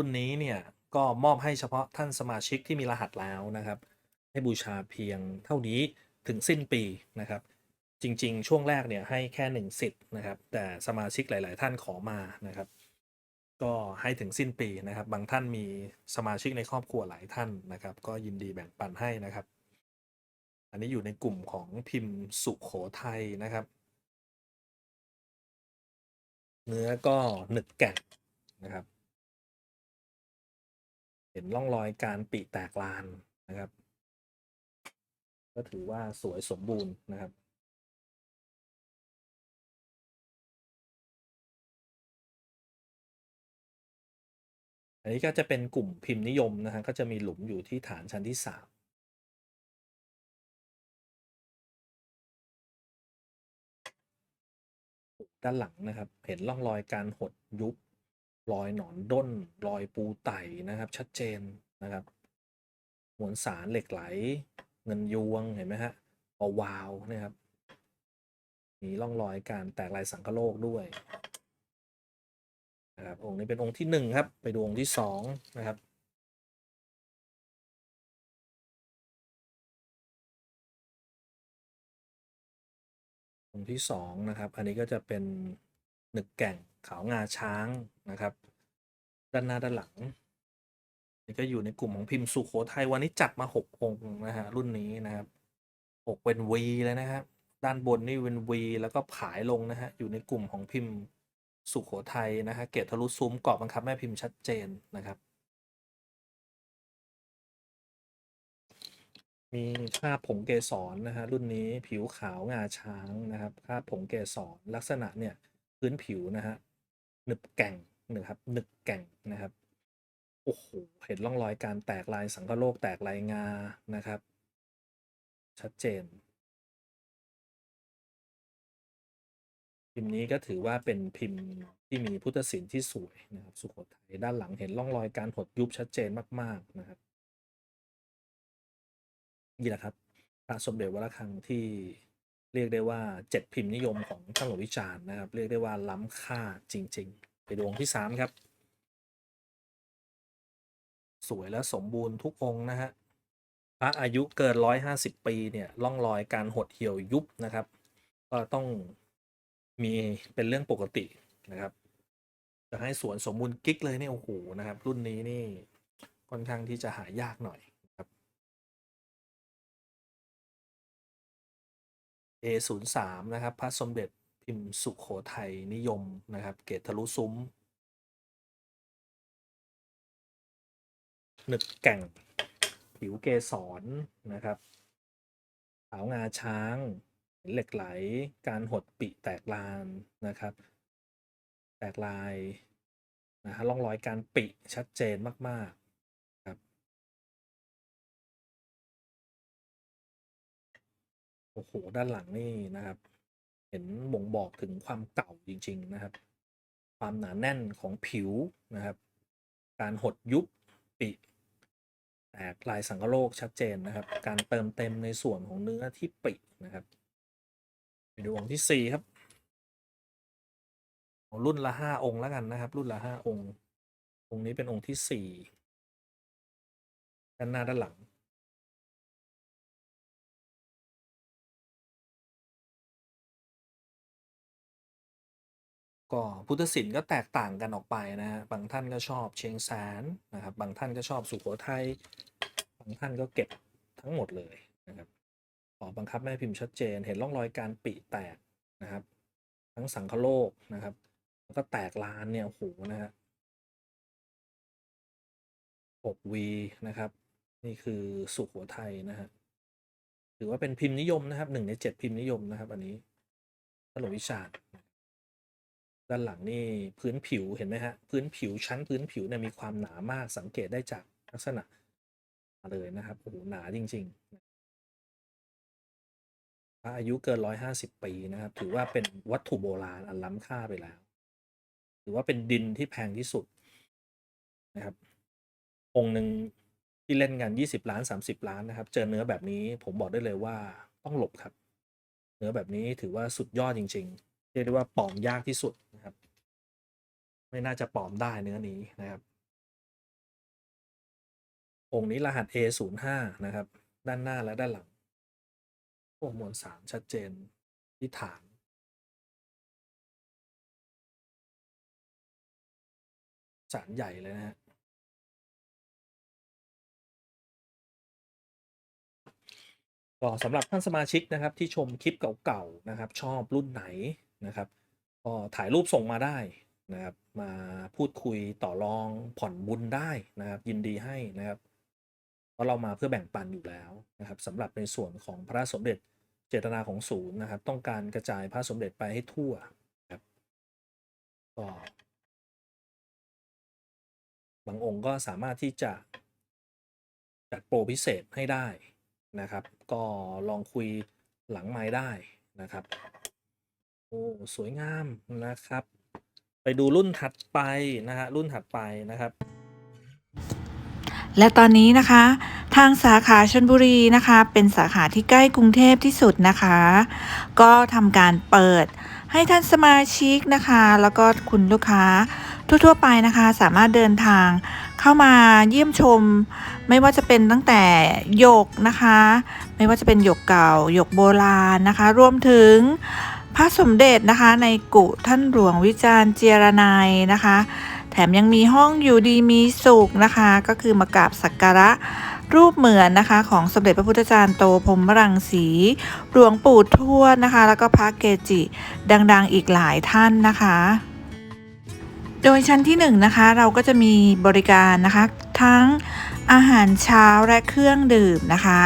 รุ่นนี้เนี่ยก็มอบให้เฉพาะท่านสมาชิกที่มีรหัสแล้วนะครับ ให้บูชาเพียงเท่านี้ถึงสิ้นปีนะครับ จริง ๆ ช่วงแรกเนี่ยให้แค่หนึ่งสิทธิ์นะครับ แต่สมาชิกหลาย ๆ ท่านขอมานะครับ ก็ให้ถึงสิ้นปีนะครับ บางท่านมีสมาชิกในครอบครัวหลายท่านนะครับ ก็ยินดีแบ่งปันให้นะครับ อันนี้อยู่ในกลุ่มของพิมพ์สุขโขทัยนะครับ เนื้อก็หนึกแก่นนะครับ เห็นร่องรอยการปีแตกลานนะครับ ก็ถือว่าสวยสมบูรณ์นะครับอันนี้ก็จะเป็นกลุ่มพิมพ์นิยมนะฮะก็จะมีหลุมอยู่ที่ฐานชั้นที่สามด้านหลังนะครับ เห็นร่องรอยการหดยุบ รอยหนอนด้นรอยปูไต่นะครับ ชัดเจนนะครับมวลสารเหล็กไหล เงินยวงเห็นไหมฮะปาวาวนะครับ มีร่องรอยการแตกลายสังคโลกด้วยนะครับองค์นี้เป็นองค์ที่หนึ่งครับ ไปดูองค์ที่สองนะครับองค์ที่สองนะครับ อันนี้ก็จะเป็นหนึกแก่ง ขาวงาช้างนะครับ ด้านหน้าด้านหลังนี่ก็อยู่ในกลุ่มของพิมพ์สุโขทัยวันนี้จัดมาหกองค์นะฮะรุ่นนี้นะครับหกเป็นวีเลยนะครับ ด้านบนนี่เป็นวีแล้วก็ผายลงนะฮะอยู่ในกลุ่มของพิมพ์สุโขทัยนะฮะเกตทะลุซุ้มกรอบบังคับแม่พิมพ์ชัดเจนนะครับ มีคราผงเกสรนะฮะรุ่นนี้ผิวขาวงาช้างนะครับคราผงเกสรลักษณะเนี่ยพื้นผิวนะฮะ หนึบแก่งนะครับหนึบแก่งนะครับโอ้โหเห็นร่องรอยการแตกลายสังคโลกแตกลายงานะครับ ชัดเจนพิมพ์นี้ก็ถือว่าเป็นพิมพ์ที่มีพุทธศิลป์ที่สวยนะครับ สุโขทัยด้านหลังเห็นร่องรอยการหดยุบชัดเจนมาก ๆนะครับ นี่แหละครับพระสมเด็จวระฆังที่ เรียกได้ว่าเจ็ดพิมพ์นิยมของท่านหลวงวิจารณ์นะครับ เรียกได้ว่าล้ำค่าจริง ๆ ไปดวงที่สามครับ สวยและสมบูรณ์ทุกองนะฮะพระอายุเกินร้อยห้าสิบปีเนี่ยร่องรอยการหดเหี่ยวยุบนะครับ ก็ต้องมีเป็นเรื่องปกตินะครับจะให้สวนสมบูรณ์กิ๊กเลยเนี่ยโอ้โหนะครับ รุ่นนี้นี่ค่อนข้างที่จะหายากหน่อย A03 นะครับพระสมเด็จพิมพ์สุขโขทัยนิยมนะครับ เกตทะลุซุ้มหนึกแก่งผิวเกสรนะครับขาวงาช้าง เหล็กไหล การหดปิแตกลานนะครับ แตกลายนะฮะร่องรอยการปิชัดเจนมาก โอ้โห ด้านหลังนี่นะครับ เห็นบ่งบอกถึงความเก่าจริง ๆนะครับ ความหนาแน่นของผิวนะครับ การหดยุบปิแตกลายสังคโลกชัดเจนนะครับ การเติมเต็มในส่วนของเนื้อที่ปินะครับไปดูองค์ที่สี่ครับเอารุ่นละห้าองค์แล้วกันนะครับ รุ่นละห้าองค์ องค์นี้เป็นองค์ที่สี่ด้านหน้าด้านหลัง ก็พุทธศิลป์ก็แตกต่างกันออกไปนะฮะบางท่านก็ชอบเชียงแสนนะครับ บางท่านก็ชอบสุโขทัยบางท่านก็เก็บทั้งหมดเลยนะครับขอบังคับแม่พิมพ์ชัดเจน เห็นร่องรอยการปิแตกนะครับ ทั้งสังคโลกนะครับแล้วก็แตกลานเนี่ยโอ้โหนะฮะ6 V นะครับ นี่คือสุโขทัยนะฮะถือว่าเป็นพิมพ์นิยมนะครับหนึ่งในเจ็ดพิมพ์นิยมนะครับ อันนี้ตลวิชาญ ด้านหลังนี่พื้นผิวเห็นไหมฮะพื้นผิวชั้นพื้นผิวเนี่ยมีความหนามากสังเกตได้จากลักษณะเลยนะครับโอ้โหหนาจริงๆพระอายุเกินร้อยห้าสิบปีนะครับ ถือว่าเป็นวัตถุโบราณอันล้ำค่าไปแล้ว ถือว่าเป็นดินที่แพงที่สุดนะครับ องค์หนึ่งที่เล่นกันยี่สิบล้านสามสิบล้านนะครับ เจอเนื้อแบบนี้ผมบอกได้เลยว่าต้องหลบครับ เนื้อแบบนี้ถือว่าสุดยอดจริง ๆ เรียกได้ว่าปลอมยากที่สุดนะครับ ไม่น่าจะปลอมได้เนื้อนี้นะครับองค์นี้รหัส A05 นะครับ ด้านหน้าและด้านหลังพวกมวลสารชัดเจนที่ฐานสารใหญ่เลยนะฮะก็สำหรับท่านสมาชิกนะครับที่ชมคลิปเก่าๆนะครับ ชอบรุ่นไหน นะครับก็ถ่ายรูปส่งมาได้นะครับ มาพูดคุยต่อรองผ่อนบุญได้นะครับ ยินดีให้นะครับเพราะเรามาเพื่อแบ่งปันอยู่แล้วนะครับสำหรับในส่วนของพระสมเด็จเจตนาของศูนย์นะครับ ต้องการกระจายพระสมเด็จไปให้ทั่วครับก็บางองค์ก็สามารถที่จะจัดโปรพิเศษให้ได้นะครับ ก็ลองคุยหลังไม้ได้นะครับ โอ้สวยงามนะครับ ไปดูรุ่นถัดไปนะฮะรุ่นถัดไปนะครับและตอนนี้นะคะ ทางสาขาชนบุรีนะคะ เป็นสาขาที่ใกล้กรุงเทพที่สุดนะคะ ก็ทำการเปิดให้ท่านสมาชิกนะคะ แล้วก็คุณลูกค้าทั่วๆไปนะคะ สามารถเดินทางเข้ามาเยี่ยมชม ไม่ว่าจะเป็นตั้งแต่หยกนะคะ ไม่ว่าจะเป็นหยกเก่าหยกโบราณนะคะ รวมถึง พระสมเด็จนะคะในกุท่านหลวงวิจารณ์เจรนายนะคะ แถมยังมีห้องอยู่ดีมีสุขนะคะ ก็คือมากราบสักการะรูปเหมือนนะคะของสมเด็จพระพุทธจารย์โตพรมรังสี หลวงปู่ทวดนะคะ แล้วก็พระเกจิ ดังๆอีกหลายท่านนะคะ โดยชั้นที่1นงนะคะเราก็จะมีบริการนะคะทั้งอาหารเช้าและเครื่องดื่มนะคะ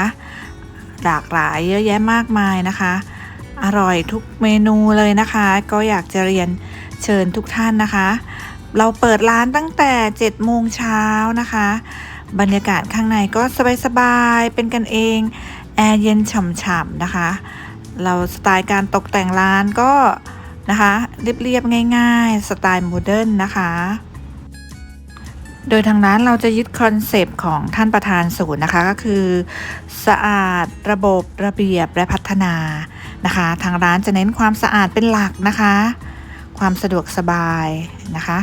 หลากหลายเยอะแยะมากมายนะคะ อร่อยทุกเมนูเลยนะคะ ก็อยากจะเรียนเชิญทุกท่านนะคะ เราเปิดร้านตั้งแต่7โมงเช้านะคะ บรรยากาศข้างในก็สบายๆเป็นกันเองแอร์เย็นฉ่ำๆนะคะ เราสไตล์การตกแต่งร้านก็นะคะเรียบๆง่ายๆ สไตล์โมเดิร์นนะคะ โดยทางร้านเราจะยึดคอนเซปต์ของท่านประธานศูนย์นะคะก็คือ สะอาดระบบระเบียบและพัฒนา นะคะ ทางร้านจะเน้นความสะอาดเป็นหลักนะคะ ความสะดวกสบายนะคะ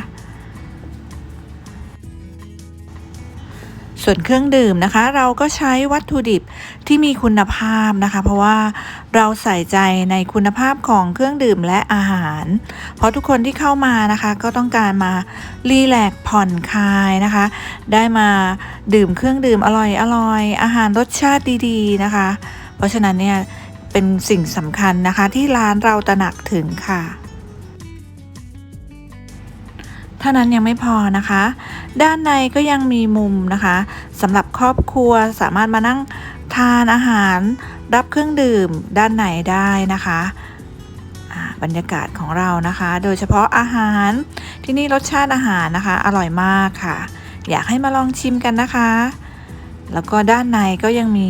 ส่วนเครื่องดื่มนะคะ เราก็ใช้วัตถุดิบที่มีคุณภาพนะคะ เพราะว่าเราใส่ใจในคุณภาพของเครื่องดื่มและอาหาร เพราะทุกคนที่เข้ามานะคะ ก็ต้องการมารีแลกผ่อนคลายนะคะ ได้มาดื่มเครื่องดื่มอร่อยอร่อยอาหารรสชาติดี ๆ นะคะ เพราะฉะนั้นเนี่ย เป็นสิ่งสำคัญนะคะที่ร้านเราตระหนักถึงค่ะเท่านั้นยังไม่พอนะคะ ด้านในก็ยังมีมุมนะคะสำหรับครอบครัวสามารถมานั่งทานอาหารรับเครื่องดื่มด้านในได้นะคะบรรยากาศของเรานะคะ โดยเฉพาะอาหารที่นี่รสชาติอาหารนะคะ อร่อยมากค่ะ อยากให้มาลองชิมกันนะคะ แล้วก็ด้านในก็ยังมี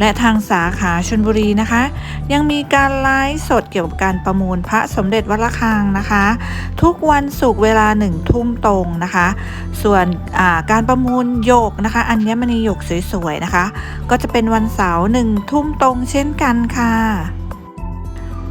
และทางสาขาชนบุรีนะคะ ยังมีการไลฟ์สดเกี่ยวกับการประมูลพระสมเด็จวัดระฆังนะคะ ทุกวันศุกร์เวลาหนึ่งทุ่มตรงนะคะ ส่วนการประมูลโยกนะคะอัญมณีโยกสวยๆนะคะ ก็จะเป็นวันเสาร์หนึ่งทุ่มตรงเช่นกันค่ะ